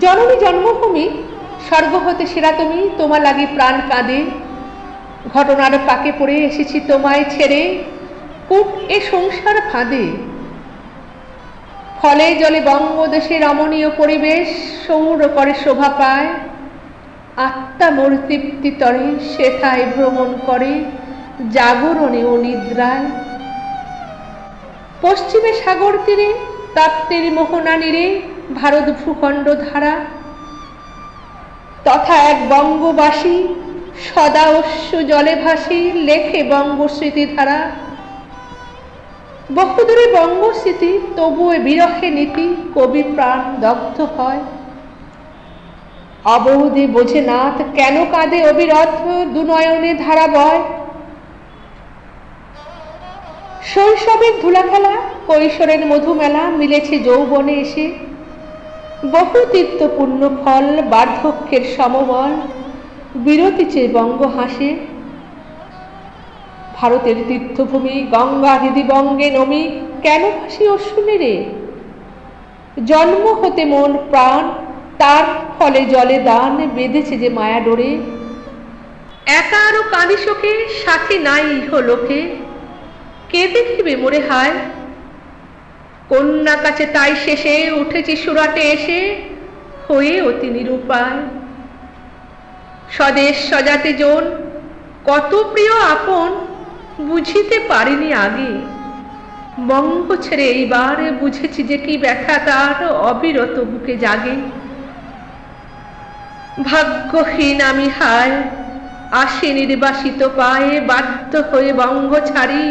জননী জন্মভূমি, স্বর্গ হতে সেরা তুমি, তোমার লাগি প্রাণ কাঁদে। ঘটনার পাকে পড়ে এসেছি তোমায় ছেড়ে কূপ এ সংসার ফাঁদে। ফলে জলে বঙ্গদেশে রমণীয় পরিবেশ, সৌর করে শোভা পায়। আত্মা মোর তৃপ্তি তরে, সেথায় ভ্রমণ করে, জাগরণে ও নিদ্রায়। পশ্চিমে সাগর তীরে, তাপ্তের মোহনা নীরে ভারত ভূখণ্ড ধারা। তথা এক বঙ্গবাসী সদা অশ্রু জলে ভাসি লেখে বঙ্গস্মৃতি ধারা। বহুদূরে বঙ্গস্মৃতি তবু এ বিরহে নীতি, কবি প্রাণ দগ্ধ হয়। অবধি বোঝে নাথ কেন কাঁদে অবিরত দুনয়নে ধারা বয় শৈশবের ধুলা খেলা কৈশোরের মধুমেলা মিলেছে যৌবনে এসে। বহু তীর্থপূর্ণ ফল, বার্ধক্যের সমবল, বিরতি চেয়ে বঙ্গ হাসে। ভারতের তীর্থভূমি, গঙ্গা হৃদি বঙ্গে নমি, কেন হাসি অশ্বিনী রে? জন্ম হতে মন প্রাণ, তার ফলে জলে দান বেঁধেছে যে মায়া ডোরে। একা আরও শোকে সাথী নাই ইহ লোকে। কে দেখিবে মোরে হায়? কন্যা কাছে তাই শেষে উঠেছি সুরাটে এসে হয়ে অতি নিরুপায় স্বদেশ সজাতে জন কত প্রিয় আপন বুঝিতে পারিনি আগে। বঙ্গ ছেড়ে এইবার বুঝেছি যে কি ব্যথা তার অবিরত বুকে জাগে। ভাগ্যহীন আমি হায়, আসে নির্বাসিত পায়ে বাধ্য হয়ে বঙ্গ ছাড়ি।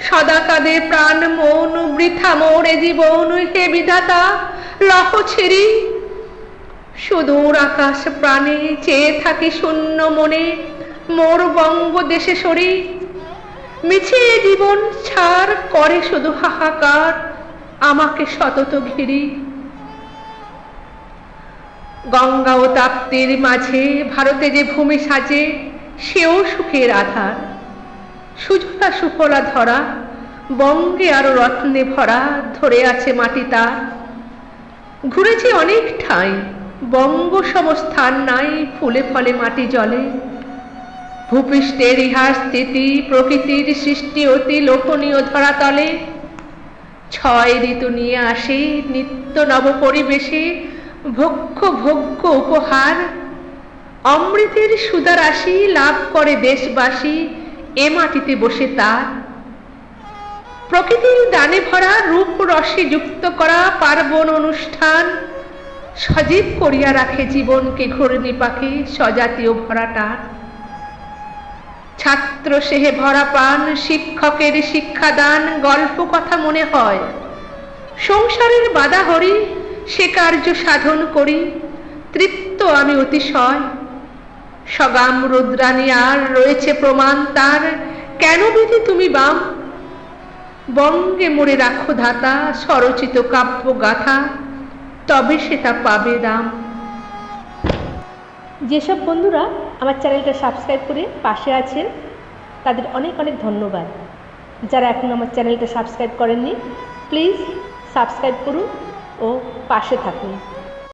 সদা কাঁদে প্রাণ, মন, বৃথা, মোরে জীবন, হে বিধাতা, লহ ছিড়ি সুদূর আকাশ প্রাণে চেয়ে থাকি শূন্য মনে, মোর বঙ্গ দেশে সরি। মিছিয়ে জীবন ছাড় করে শুধু হাহাকার, আমাকে সতত ঘিরি। গঙ্গা ও তাপ্তির মাঝে ভারতে যে ভূমি সাজে, সেও সুখের আধার। সুজলা সুফলা ধরা, বঙ্গে আরও রত্নে ভরা ধরে আছে মাটি তার ঘুরেছি অনেক ঠাঁই, বঙ্গ সমস্থান নাই ফুলে ফলে মাটি জলে। ভূপৃষ্ঠের ইহার স্থিতি, প্রকৃতির সৃষ্টি অতি লোভনীয় ধরাতলে ছয় ঋতু নিয়ে আসে নিত্য নব পরিবেশে ভক্ষ ভোগ্য উপহার। অমৃতের সুদারাশি লাভ করে দেশবাসী এ মাটিতে বসে তার। প্রকৃতির দানে ভরা রূপ রসে যুক্ত করা পার্বণ অনুষ্ঠান সজীব করিয়া রাখে জীবনকে ঘূর্ণি পাখি সজাতীয় ভরাটার ছাত্র সেহে ভরা পান, শিক্ষকের শিক্ষাদান, গল্প কথা মনে হয়। সংসারের বাধা হরি, সে কার্য সাধন করি, তৃপ্ত আমি অতিশয়। সগাম রুদ্রানী আর রয়েছে প্রমাণ তার। কেন বিধি তুমি বাম? বঙ্গে মোড়ে রাখো ধাতা, স্বরচিত কাব্য গাথা, তবে সেটা পাবে দাম। যেসব বন্ধুরা আমার চ্যানেলটা সাবস্ক্রাইব করে পাশে আছেন, তাদের অনেক অনেক ধন্যবাদ। যারা এখন আমার চ্যানেলটা সাবস্ক্রাইব করেননি, প্লিজ সাবস্ক্রাইব করুন ও পাশে থাকুন।